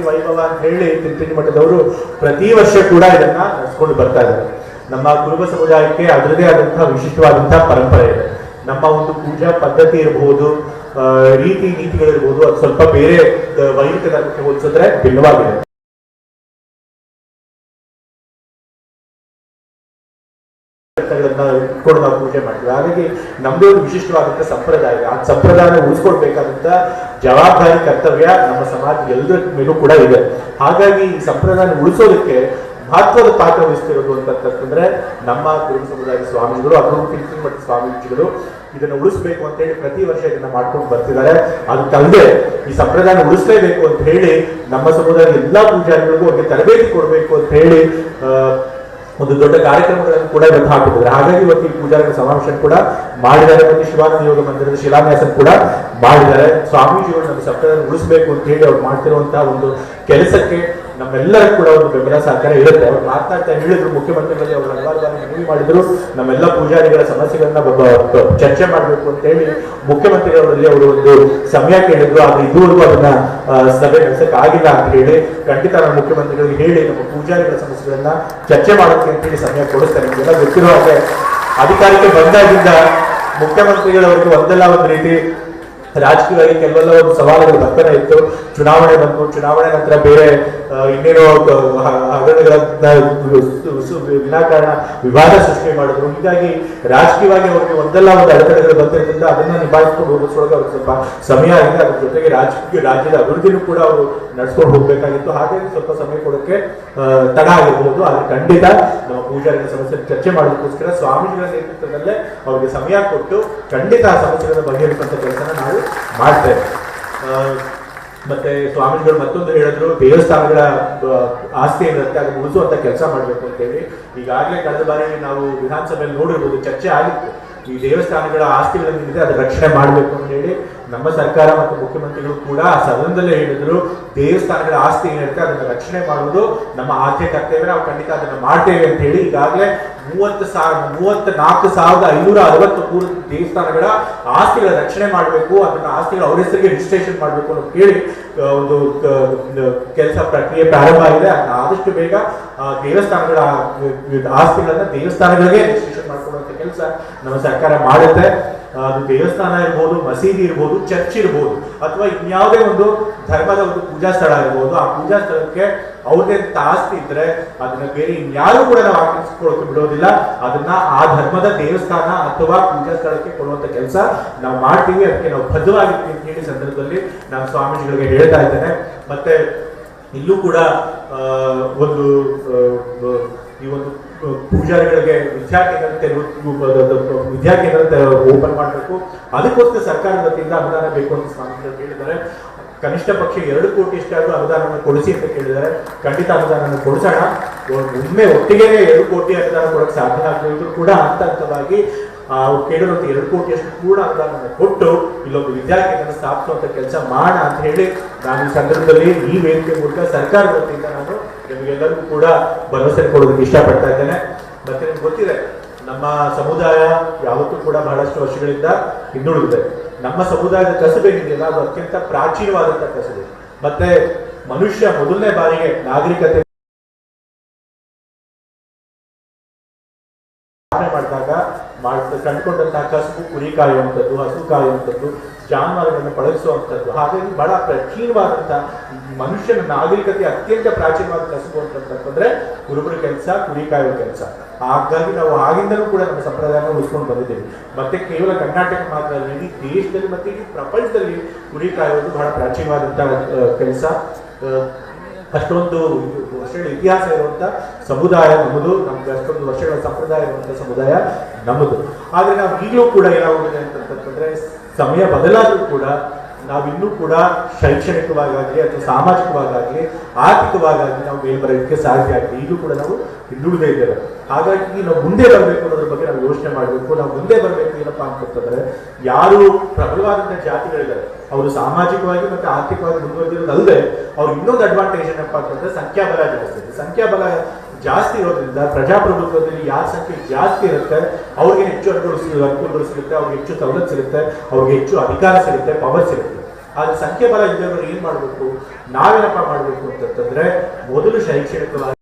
ವೈಭವ ಅಂತ ಹೇಳಿ ತಿರುಪತಿ ಮಠದವರು ಪ್ರತಿ ವರ್ಷ ಕೂಡ ಇದನ್ನ ನಡೆಸ್ಕೊಂಡು ಬರ್ತಾ ಇದ್ದಾರೆ. ನಮ್ಮ ಕುರುಬ ಸಮುದಾಯಕ್ಕೆ ಅದರದೇ ಆದಂತಹ ವಿಶಿಷ್ಟವಾದಂತಹ ಪರಂಪರೆ ಇದೆ. ನಮ್ಮ ಒಂದು ಪೂಜಾ ಪದ್ಧತಿ ಇರಬಹುದು ರೀತಿ ನೀತಿಗಳಿರ್ಬೋದು ಅದು ಸ್ವಲ್ಪ ಬೇರೆ ವೈಯಕ್ತಿಕ ಹೋಲಿಸಿದ್ರೆ ಭಿನ್ನವಾಗಿದೆ. ಇಟ್ಕೊಂಡು ನಾವು ಪೂಜೆ ಮಾಡ್ತೀವಿ. ಹಾಗಾಗಿ ನಮ್ದೇ ಒಂದು ವಿಶಿಷ್ಟವಾದಂಥ ಸಂಪ್ರದಾಯ. ಆ ಸಂಪ್ರದಾಯನ ಉಳಿಸ್ಕೊಳ್ಬೇಕಾದಂಥ ಜವಾಬ್ದಾರಿ, ಕರ್ತವ್ಯ ನಮ್ಮ ಸಮಾಜ ಎಲ್ಲರ ಮೇಲೂ ಕೂಡ ಇದೆ. ಹಾಗಾಗಿ ಈ ಸಂಪ್ರದಾಯನ ಉಳಿಸೋದಕ್ಕೆ ಮಹತ್ವದ ಪಾತ್ರ ವಹಿಸ್ತಿರೋದು ಅಂತಂತಂದ್ರೆ ನಮ್ಮ ಕುರುಬ ಸಮುದಾಯದ ಸ್ವಾಮೀಜಿಗಳು ಅದನ್ನು ತಿರುಪತಿ ಮಠ ಸ್ವಾಮೀಜಿಗಳು ಇದನ್ನು ಉಳಿಸ್ಬೇಕು ಅಂತ ಹೇಳಿ ಪ್ರತಿ ವರ್ಷ ಇದನ್ನ ಮಾಡ್ಕೊಂಡು ಬರ್ತಿದ್ದಾರೆ. ತಂದೆ ಈ ಸಂಪ್ರದಾಯ ಉಳಿಸ್ಲೇಬೇಕು ಅಂತ ಹೇಳಿ ನಮ್ಮ ಸಮುದಾಯದ ಎಲ್ಲಾ ಪೂಜಾರಿಗಳಿಗೂ ಅವ್ರಿಗೆ ತರಬೇತಿ ಕೊಡಬೇಕು ಅಂತ ಹೇಳಿ ಒಂದು ದೊಡ್ಡ ಕಾರ್ಯಕ್ರಮಗಳನ್ನು ಕೂಡ ಇವತ್ತು ಹಾಕಿದ್ದಾರೆ. ಹಾಗಾಗಿ ಇವತ್ತು ಈ ಪೂಜಾರಿಗಳ ಸಮಾವೇಶ ಕೂಡ ಮಾಡಿದ್ದಾರೆ. ಮತ್ತು ಶಿವಾನಂದ ಯೋಗ ಮಂದಿರದ ಶಿಲಾನ್ಯಾಸ ಕೂಡ ಮಾಡಿದ್ದಾರೆ. ಸ್ವಾಮೀಜಿಗಳು ನಮ್ಮ ಸಂಪ್ರದಾಯ ಉಳಿಸಬೇಕು ಅಂತ ಹೇಳಿ ಅವ್ರು ಮಾಡ್ತಿರುವಂತಹ ಒಂದು ಕೆಲಸಕ್ಕೆ ನಮ್ಮೆಲ್ಲರ ಕೂಡ ಒಂದು ಬೆಂಬಲ ಸಹಕಾರ ಇರುತ್ತೆ. ಅವ್ರು ಮಾತನಾಡ್ತಾ ಹೇಳಿದ್ರು ಮುಖ್ಯಮಂತ್ರಿಗಳಿಗೆ ಅವರು ಹಲವಾರು ಬಾರಿ ಮನವಿ ಮಾಡಿದ್ರು. ನಮ್ಮೆಲ್ಲ ಪೂಜಾರಿಗಳ ಸಮಸ್ಯೆಗಳನ್ನ ಚರ್ಚೆ ಮಾಡಬೇಕು ಅಂತ ಹೇಳಿ ಮುಖ್ಯಮಂತ್ರಿಗಳಲ್ಲಿ ಅವರು ಒಂದು ಸಮಯ ಕೇಳಿದ್ರು. ಆದ್ರೆ ಇದುವರೆಗೂ ಅದನ್ನ ಸಭೆ ನಡೆಸಕ್ ಆಗಿಲ್ಲ ಅಂತ ಹೇಳಿ ಖಂಡಿತ ನಾನು ಮುಖ್ಯಮಂತ್ರಿಗಳಿಗೆ ಹೇಳಿ ನಮ್ಮ ಪೂಜಾರಿಗಳ ಸಮಸ್ಯೆಗಳನ್ನ ಚರ್ಚೆ ಮಾಡೋಕೆ ಅಂತ ಹೇಳಿ ಸಮಯ ಕೊಡಿಸ್ತಾರೆ. ನಿಮಗೆಲ್ಲ ಗೊತ್ತಿರೋ ಅಧಿಕಾರಕ್ಕೆ ಬಂದಾಗಿಂದ ಮುಖ್ಯಮಂತ್ರಿಗಳವರಿಗೆ ಒಂದಲ್ಲ ಒಂದು ರೀತಿ ರಾಜಕೀಯವಾಗಿ ಕೆಲವೆಲ್ಲ ಒಂದು ಸವಾಲುಗಳು ಬರ್ತಾನೆ ಇತ್ತು. ಚುನಾವಣೆ ಬಂತು. ಚುನಾವಣೆ ನಂತರ ಬೇರೆ ಇನ್ನೇನೋ ಹಗರಣಗಳನ್ನ ವಿನಾಕಾರಣ ವಿವಾದ ಸೃಷ್ಟಿ ಮಾಡಿದ್ರು. ಹೀಗಾಗಿ ರಾಜಕೀಯವಾಗಿ ಅವ್ರಿಗೆ ಒಂದಲ್ಲ ಒಂದು ಅಡೆತಡೆಗಳು ಬರ್ತಿರೋದ್ರಿಂದ ಅದನ್ನ ನಿಭಾಯಿಸ್ಕೊಂಡು ಹೋಗಿಸೋಕೆ ಅವ್ರಿಗೆ ಸ್ವಲ್ಪ ಸಮಯ ಆಗಿದೆ. ಅದ್ರ ಜೊತೆಗೆ ರಾಜಕೀಯ ರಾಜ್ಯದ ಅಭಿವೃದ್ಧಿನೂ ಕೂಡ ಅವರು ನಡ್ಸ್ಕೊಂಡು ಹೋಗ್ಬೇಕಾಗಿತ್ತು. ಹಾಗಾಗಿ ಸ್ವಲ್ಪ ಸಮಯ ಕೊಡೋಕೆ ತಡ ಆಗಿರ್ಬೋದು. ಆದ್ರೆ ಖಂಡಿತ ನಮ್ಮ ಪೂಜಾರಿಗಳ ಸಮಸ್ಯೆ ಚರ್ಚೆ ಮಾಡೋದಕ್ಕೋಸ್ಕರ ಸ್ವಾಮೀಜಿಗಳ ನೇತೃತ್ವದಲ್ಲೇ ಅವ್ರಿಗೆ ಸಮಯ ಕೊಟ್ಟು ಖಂಡಿತ ಆ ಸಮಸ್ಯೆಗಳನ್ನು ಬಗೆಹರಿಸುವಂತ ಕೆಲಸನ ನಾವು ಮಾಡ್ತೇವೆ. ಆ, ಮತ್ತೆ ಸ್ವಾಮೀಜಿಗಳು ಮತ್ತೊಂದು ಹೇಳಿದ್ರು ದೇವಸ್ಥಾನಗಳ ಆಸ್ತಿ ಏನಿರುತ್ತೆ ಅದು ಉಳಿಸುವಂತ ಕೆಲಸ ಮಾಡಬೇಕು ಅಂತ ಹೇಳಿ ಈಗಾಗಲೇ ಕಳೆದ ಬಾರಿ ನಾವು ವಿಧಾನಸಭೆಯಲ್ಲಿ ನೋಡಿರ್ಬೋದು ಚರ್ಚೆ ಆಗಿತ್ತು. ಈ ದೇವಸ್ಥಾನಗಳ ಆಸ್ತಿಗಳನ್ನು ಅದು ರಕ್ಷಣೆ ಮಾಡಬೇಕು ಅಂತ ಹೇಳಿ ನಮ್ಮ ಸರ್ಕಾರ ಮತ್ತು ಮುಖ್ಯಮಂತ್ರಿಗಳು ಕೂಡ ಆ ಸದನದಲ್ಲೇ ಹೇಳಿದ್ರು, ದೇವಸ್ಥಾನಗಳ ಆಸ್ತಿ ಏನಿರುತ್ತೆ ಅದನ್ನು ರಕ್ಷಣೆ ಮಾಡುವುದು ನಮ್ಮ ಆದ್ಯ ಕರ್ತವ್ಯ, ನಾವು ಖಂಡಿತ ಅದನ್ನು ಮಾಡ್ತೇವೆ ಅಂತ ಹೇಳಿ ಈಗಾಗಲೇ ಮೂವತ್ತು ಸಾವಿರ ಮೂವತ್ತ ನಾಲ್ಕು ಸಾವಿರದ ಐನೂರ ಅರವತ್ತು ಮೂರು ದೇವಸ್ಥಾನಗಳ ಆಸ್ತಿಗಳ ರಕ್ಷಣೆ ಮಾಡಬೇಕು, ಅದನ್ನ ಆಸ್ತಿಗಳ ಅವ್ರ ಹೆಸರಿಗೆ ರಿಜಿಸ್ಟ್ರೇಷನ್ ಮಾಡಬೇಕು ಅಂತ ಹೇಳಿ ಒಂದು ಕೆಲಸ ಪ್ರಕ್ರಿಯೆ ಪ್ರಾರಂಭ ಆಗಿದೆ. ಅದನ್ನ ಆದಷ್ಟು ಬೇಗ ದೇವಸ್ಥಾನಗಳ ಆಸ್ತಿಗಳನ್ನು ದೇವಸ್ಥಾನಗಳಿಗೆ ರಿಜಿಸ್ಟ್ರೇಷನ್ ಮಾಡ್ಕೊಳ್ಳುವಂತ ಕೆಲಸ ನಮ್ಮ ಸರ್ಕಾರ ಮಾಡುತ್ತೆ. ಅದು ದೇವಸ್ಥಾನ ಇರ್ಬೋದು, ಮಸೀದಿ ಇರ್ಬೋದು, ಚರ್ಚ್ ಇರ್ಬೋದು, ಅಥವಾ ಇನ್ಯಾವುದೇ ಒಂದು ಧರ್ಮದ ಒಂದು ಪೂಜಾ ಸ್ಥಳ ಇರ್ಬೋದು, ಆ ಪೂಜಾ ಸ್ಥಳಕ್ಕೆ ಅವ್ರದೇ ಆಸ್ತಿ ಇದ್ರೆ ಅದನ್ನ ಬೇರೆ ಇನ್ಯಾರು ಕೂಡ ನಾವು ಆಕ್ರಮಿಸ್ಕೊಳ್ಳೋಕೆ ಬಿಡೋದಿಲ್ಲ. ಅದನ್ನ ಆ ಧರ್ಮದ ದೇವಸ್ಥಾನ ಅಥವಾ ಪೂಜಾ ಸ್ಥಳಕ್ಕೆ ಕೊಡುವಂತ ಕೆಲಸ ನಾವು ಮಾಡ್ತೀವಿ. ಅದಕ್ಕೆ ನಾವು ಬದ್ಧವಾಗಿರ್ತೀವಿ ಅಂತ ಹೇಳಿ ಸಂದರ್ಭದಲ್ಲಿ ನಾನು ಸ್ವಾಮೀಜಿಗಳಿಗೆ ಹೇಳ್ತಾ ಇದ್ದೇನೆ. ಮತ್ತೆ ಇಲ್ಲೂ ಕೂಡ ಒಂದು ಈ ಒಂದು ಪೂಜಾರಿಗಳಿಗೆ ವಿದ್ಯಾರ್ಥಿಗಳಂತೆ ವಿದ್ಯಾರ್ಥಿಗಳಂತೆ ವಿದ್ಯಾರ್ಥಿಗಳ ಓಪನ್ ಮಾಡಬೇಕು. ಅದಕ್ಕೋಸ್ಕರ ಸರ್ಕಾರದ ವತಿಯಿಂದ ಅನುದಾನ ಬೇಕು ಅಂತ ಸ್ವಾಮಿಗಳು ಕೇಳಿದ್ದಾರೆ ಕನಿಷ್ಠ ಪಕ್ಷ ಎರಡು ಕೋಟಿ ಇಷ್ಟಾದರೂ ಅನುದಾನವನ್ನು ಕೊಡಿಸಿ ಅಂತ ಕೇಳಿದ್ದಾರೆ. ಖಂಡಿತ ಅನುದಾನವನ್ನು ಕೊಡಿಸೋಣ. ಒಮ್ಮೆ ಒಟ್ಟಿಗೆ ಎರಡು ಕೋಟಿ ಅನುದಾನ ಕೊಡೋಕ್ಕೆ ಸಾಧ್ಯ ಆಗದಿದ್ರು ಕೂಡ ಹಂತ ಹಂತವಾಗಿ ಅವ್ರು ಕೇಳಿರುವಂತ ಎರಡು ಕೋಟಿಯಷ್ಟು ಕೂಡ ಅನುದಾನ ಕೊಟ್ಟು ಇಲ್ಲೊಂದು ವಿದ್ಯಾರ್ಥಿಗಳನ್ನು ಸ್ಥಾಪಿಸುವಂತ ಕೆಲಸ ಮಾಡ ಅಂತ ಹೇಳಿ ನಾನು ಈ ಸಂದರ್ಭದಲ್ಲಿ ಈ ವೇದಿಕೆ ಮೂಲಕ ಸರ್ಕಾರದ ವತಿಯಿಂದ ನಾನು ನಿಮಗೆಲ್ಲರಿಗೂ ಕೂಡ ಭರವಸೆ ಕೊಡೋದಕ್ಕೆ ಇಷ್ಟಪಡ್ತಾ ಇದ್ದೇನೆ. ಮತ್ತೆ ನಿಮ್ಗೆ ಗೊತ್ತಿದೆ, ನಮ್ಮ ಸಮುದಾಯ ಯಾವತ್ತೂ ಕೂಡ ಬಹಳಷ್ಟು ವರ್ಷಗಳಿಂದ ಹಿಂದುಳಿದಿದೆ. ನಮ್ಮ ಸಮುದಾಯದ ಕಸಬೇನಿದೆಯಲ್ಲ ಅದು ಅತ್ಯಂತ ಪ್ರಾಚೀನವಾದಂತಹ ಕಸಬೆ. ಮತ್ತೆ ಮನುಷ್ಯ ಮೊದಲನೇ ಬಾರಿಗೆ ನಾಗರಿಕತೆ ಮಾಡ್ತಾ ಕಂಡುಕೊಂಡಂತಹ ಕಸಬು ಕುರಿ ಕಾಯುವಂಥದ್ದು ಹಸು ಕಾಯುವಂಥದ್ದು ಜಾನುವಾರುಗಳನ್ನು ಬಳಸುವಂಥದ್ದು ಹಾಗಾಗಿ ಬಹಳ ಪ್ರಾಚೀನವಾದಂಥ ಮನುಷ್ಯನ ನಾಗರಿಕತೆ ಅತ್ಯಂತ ಪ್ರಾಚೀನವಾದ ಕಸಬು ಅಂತಂತಂದ್ರೆ ಕುರುಬರ ಕೆಲಸ ಕುರಿ ಕಾಯುವ ಕೆಲಸ. ಹಾಗಾಗಿ ನಾವು ಆಗಿಂದಲೂ ಕೂಡ ನಮ್ಮ ಸಂಪ್ರದಾಯನ ಉಳಿಸ್ಕೊಂಡು ಬಂದಿದ್ದೇವೆ. ಮತ್ತೆ ಕೇವಲ ಕರ್ನಾಟಕ ಮಾತ್ರ ಅಲ್ಲ, ಇಡೀ ದೇಶದಲ್ಲಿ ಮತ್ತೆ ಇಡೀ ಪ್ರಪಂಚದಲ್ಲಿ ಕುರಿ ಕಾಯುವುದು ಬಹಳ ಪ್ರಾಚೀನವಾದಂತಹ ಕೆಲಸ. ಅಷ್ಟೊಂದು ವರ್ಷಗಳ ಇತಿಹಾಸ ಇರುವಂಥ ಸಮುದಾಯ ನಮ್ಮದು, ನಮ್ಗೆ ಅಷ್ಟೊಂದು ವರ್ಷಗಳ ಸಂಪ್ರದಾಯ ಇರುವಂಥ ಸಮುದಾಯ ನಮ್ಮದು. ಆದರೆ ನಾವು ಈಗಲೂ ಕೂಡ ಏನಾಗುತ್ತದೆ ಅಂತಂತಂದರೆ, ಸಮಯ ಬದಲಾದರೂ ಕೂಡ ನಾವಿನ್ನೂ ಕೂಡ ಶೈಕ್ಷಣಿಕವಾಗಲಿ ಅಥವಾ ಸಾಮಾಜಿಕವಾಗಲಿ ಆರ್ಥಿಕವಾಗಲಿ ನಾವು ಮೇಲ್ಬರೋದಕ್ಕೆ ಸಾಧ್ಯ ಆಗಿದೆ ಈಗಲೂ ಕೂಡ ನಾವು ಹಿಂದುಳಿದೇ ಇದ್ದೇವೆ. ಹಾಗಾಗಿ ನಾವು ಮುಂದೆ ಬರಬೇಕು ಅನ್ನೋದ್ರ ಬಗ್ಗೆ ನಾವು ಯೋಚನೆ ಮಾಡಬೇಕು. ನಾವು ಮುಂದೆ ಬರಬೇಕು ಏನಪ್ಪಾ ಅಂತಂತಂದ್ರೆ ಯಾರು ಪ್ರಬಲವಾದಂತಹ ಜಾತಿಗಳಿದ್ದಾರೆ, ಅವರು ಸಾಮಾಜಿಕವಾಗಿ ಮತ್ತೆ ಆರ್ಥಿಕವಾಗಿ ಮುಂದುವರೆದಿರೋದಲ್ಲದೆ, ಅವ್ರು ಇನ್ನೊಂದು ಅಡ್ವಾಂಟೇಜ್ ಏನಪ್ಪಾ ಅಂತಂದ್ರೆ ಸಂಖ್ಯಾಬಲ ಜಾಸ್ತಿ. ಇದೆ ಸಂಖ್ಯಾಬಲ ಜಾಸ್ತಿ ಇರೋದ್ರಿಂದ, ಪ್ರಜಾಪ್ರಭುತ್ವದಲ್ಲಿ ಯಾರ ಸಂಖ್ಯೆ ಜಾಸ್ತಿ ಇರುತ್ತೆ, ಅವ್ರಿಗೆ ಹೆಚ್ಚು ಅನುಕೂಲ ಅನುಕೂಲಗಳು ಸಿಗುತ್ತೆ, ಅವ್ರಿಗೆ ಹೆಚ್ಚು ಸವಲತ್ತು ಸಿಗುತ್ತೆ, ಅವ್ರಿಗೆ ಹೆಚ್ಚು ಅಧಿಕಾರ ಸಿಗುತ್ತೆ ಪವರ್ ಸಿಗುತ್ತೆ. ಆದ್ರೆ ಸಂಖ್ಯೆ ಬಲ ಇದ್ದವರು ಏನ್ ಮಾಡ್ಬೇಕು? ನಾವೇನಪ್ಪ ಮಾಡ್ಬೇಕು ಅಂತಂತಂದ್ರೆ, ಮೊದಲು ಶೈಕ್ಷಣಿಕವಾಗಿ